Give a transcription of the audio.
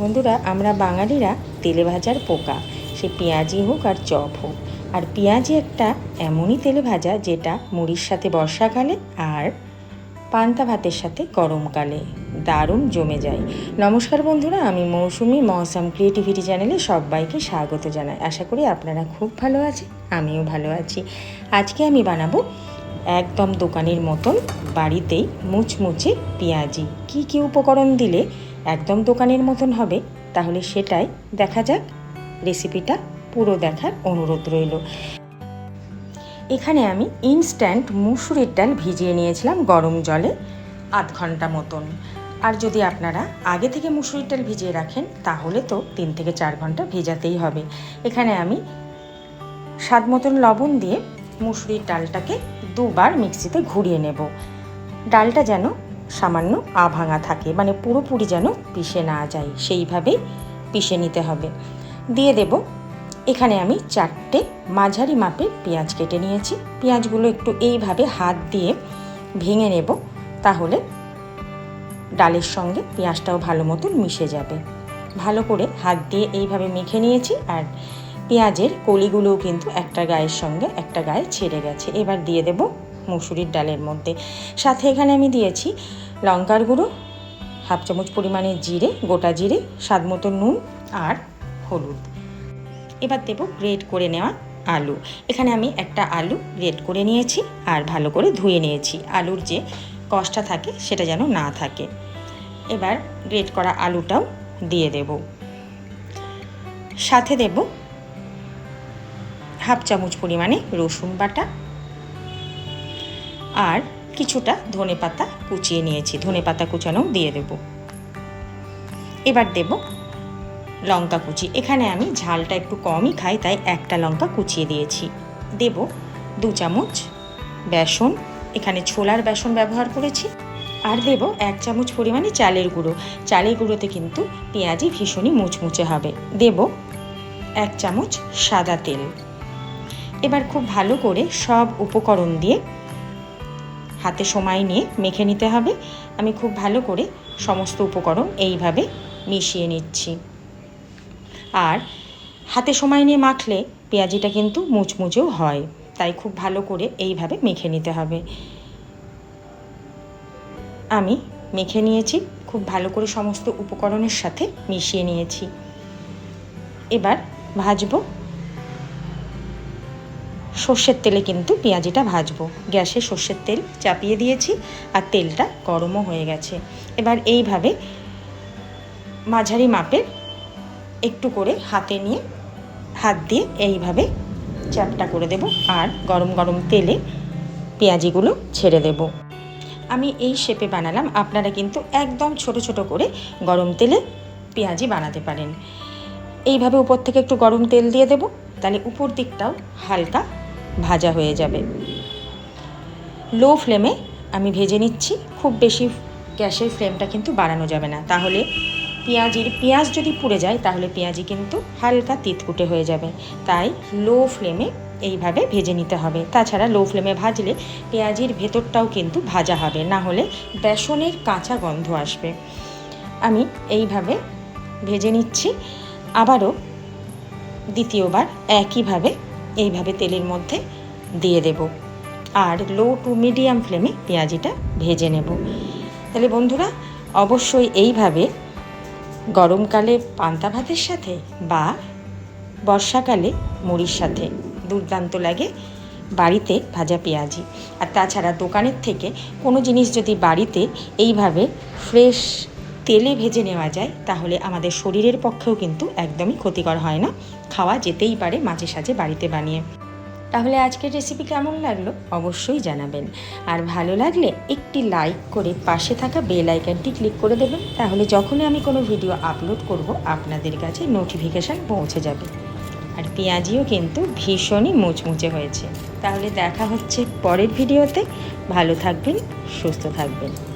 বন্ধুরা, আমরা বাঙালিরা তেলে ভাজার পোকা। সে পেঁয়াজি হোক আর চপ হোক। আর পেঁয়াজি একটা এমনই তেলে ভাজা যেটা মুড়ির সাথে বর্ষাকালে আর পান্তা ভাতের সাথে গরমকালে দারুণ জমে যায়। নমস্কার বন্ধুরা, আমি মৌসুমি মৌসাম ক্রিয়েটিভিটি চ্যানেলে সবাইকে স্বাগত জানাই। আশা করি আপনারা খুব ভালো আছেন, আমিও ভালো আছি। আজকে আমি বানাবো একদম দোকানের মতন বাড়িতেই মুচমুচে পেঁয়াজি। কি কি উপকরণ দিলে একদম দোকানের মতন হবে, তাহলে সেটাই দেখা যাক। রেসিপিটা পুরো দেখার অনুরোধ রইল। এখানে আমি ইনস্ট্যান্ট মুসুরির ডাল ভিজিয়ে নিয়েছিলাম গরম জলে আধ ঘণ্টা মতন। আর যদি আপনারা আগে থেকে মুসুরির ডাল ভিজিয়ে রাখেন, তাহলে তো তিন থেকে চার ঘণ্টা ভেজাতেই হবে। এখানে আমি স্বাদ মতন লবণ দিয়ে মুসুরির ডালটাকে দুবার মিক্সিতে ঘুরিয়ে নেব। ডালটা যেন সামান্য আভাঙা থাকে মানে পুরোপুরি যেন পিষে না যায়, সেইভাবেই পিষে নিতে হবে। দিয়ে দেব, এখানে আমি চারটে মাঝারি মাপের পেঁয়াজ কেটে নিয়েছি। পেঁয়াজগুলো একটু এইভাবে হাত দিয়ে ভেঙে নেব, তাহলে ডালের সঙ্গে পেঁয়াজটাও ভালো মতন মিশে যাবে। ভালো করে হাত দিয়ে এইভাবে মেখে নিয়েছি, আর পেঁয়াজের কলিগুলোও কিন্তু একটা গায়ের সঙ্গে একটা গায়ে ছেড়ে গেছে। এবার দিয়ে দেব মুসুরির ডালের মধ্যে। সাথে এখানে আমি দিয়েছি লঙ্কার গুঁড়ো, হাফ চামচ পরিমাণে জিরে, গোটা জিরে, স্বাদ মতো নুন আর হলুদ। এবার দেবো গ্রেট করে নেওয়া আলু। এখানে আমি একটা আলু গ্রেট করে নিয়েছি আর ভালো করে ধুয়ে নিয়েছি। আলুর যে কষটা থাকে সেটা যেন না থাকে। এবার গ্রেট করা আলুটাও দিয়ে দেব। সাথে দেব হাফ চামচ পরিমাণে রসুন বাটা আর কিছুটা ধনে পাতা কুচিয়ে নিয়েছি। ধনে পাতা কুচানোও দিয়ে দেব। এবার দেব লঙ্কা কুচি। এখানে আমি ঝালটা একটু কমই খাই, তাই একটা লঙ্কা কুচিয়ে দিয়েছি। দেব দু চামচ বেসন। এখানে ছোলার বেসন ব্যবহার করেছি। আর দেব এক চামচ পরিমাণে চালের গুঁড়ো। চালের গুঁড়োতে কিন্তু পেঁয়াজি ভীষণই মুচমুচে হবে। দেব এক চামচ সাদা তেল। এবার খুব ভালো করে সব উপকরণ দিয়ে হাতে সময় নিয়ে মেখে নিতে হবে। আমি খুব ভালো করে সমস্ত উপকরণ এইভাবে মিশিয়ে নিচ্ছি। আর হাতে সময় নিয়ে মাখলে পেঁয়াজিটা কিন্তু মুচমুচেও হয়, তাই খুব ভালো করে এইভাবে মেখে নিতে হবে। আমি মেখে নিয়েছি, খুব ভালো করে সমস্ত উপকরণের সাথে মিশিয়ে নিয়েছি। এবার ভাজবো সর্ষের তেলে কিন্তু পেঁয়াজিটা ভাজবো। গ্যাসে সর্ষের তেল চাপিয়ে দিয়েছি আর তেলটা গরমও হয়ে গেছে। এবার এইভাবে মাঝারি মাপের একটু করে হাতে নিয়ে হাত দিয়ে এইভাবে চ্যাপটা করে দেব আর গরম গরম তেলে পেঁয়াজিগুলো ছেড়ে দেব। আমি এই শেপে বানালাম। আপনারা কিন্তু একদম ছোট ছোট করে গরম তেলে পেঁয়াজি বানাতে পারেন। এইভাবে উপর থেকে একটু গরম তেল দিয়ে দেব। তাহলে উপর দিকটাও হালকা ভাজা হয়ে যাবে। লো ফ্লেমে আমি ভেজে নিচ্ছি। খুব বেশি গ্যাসের ফ্লেমটা কিন্তু বাড়ানো যাবে না। তাহলে পেঁয়াজির, পেঁয়াজ যদি পুড়ে যায়, তাহলে পেঁয়াজি কিন্তু হালকা তিতকুটে হয়ে যাবে। তাই লো ফ্লেমে এইভাবে ভেজে নিতে হবে। তাছাড়া লো ফ্লেমে ভাজলে পেঁয়াজির ভেতরটাও কিন্তু ভাজা হবে। না হলে বেসনের কাঁচা গন্ধ আসবে। আমি এইভাবে ভেজে নিচ্ছি। আবারও দ্বিতীয়বার একইভাবে এইভাবে তেলের মধ্যে দিয়ে দেব। আর লো টু মিডিয়াম ফ্লেমে পেঁয়াজিটা ভেজে নেব। তাহলে বন্ধুরা, অবশ্যই এইভাবে গরমকালে পান্তা ভাতের সাথে বা বর্ষাকালে মুড়ির সাথে দুর্দান্ত লাগে বাড়িতে ভাজা পেঁয়াজি। আর তাছাড়া দোকানের থেকে কোনো জিনিস যদি বাড়িতে এইভাবে ফ্রেশ তেলে ভেজে নেওয়া যায়, তাহলে আমাদের শরীরের পক্ষেও কিন্তু একদমই ক্ষতিকর হয় না। খাওয়া যেতেই পারে মাঝে সাঝে বাড়িতে বানিয়ে। তাহলে আজকের রেসিপি কেমন লাগল? অবশ্যই জানাবেন। আর ভালো লাগলে একটি লাইক করে পাশে থাকা বেল আইকনটি ক্লিক করে দেবেন। তাহলে যখনই আমি কোনো ভিডিও আপলোড করব, আপনাদের কাছে নোটিফিকেশান পৌঁছে যাবে। আর পেঁয়াজিও কিন্তু ভীষণই মুচমুচে হয়েছে। তাহলে দেখা হচ্ছে পরের ভিডিওতে ভালো থাকবেন, সুস্থ থাকবেন।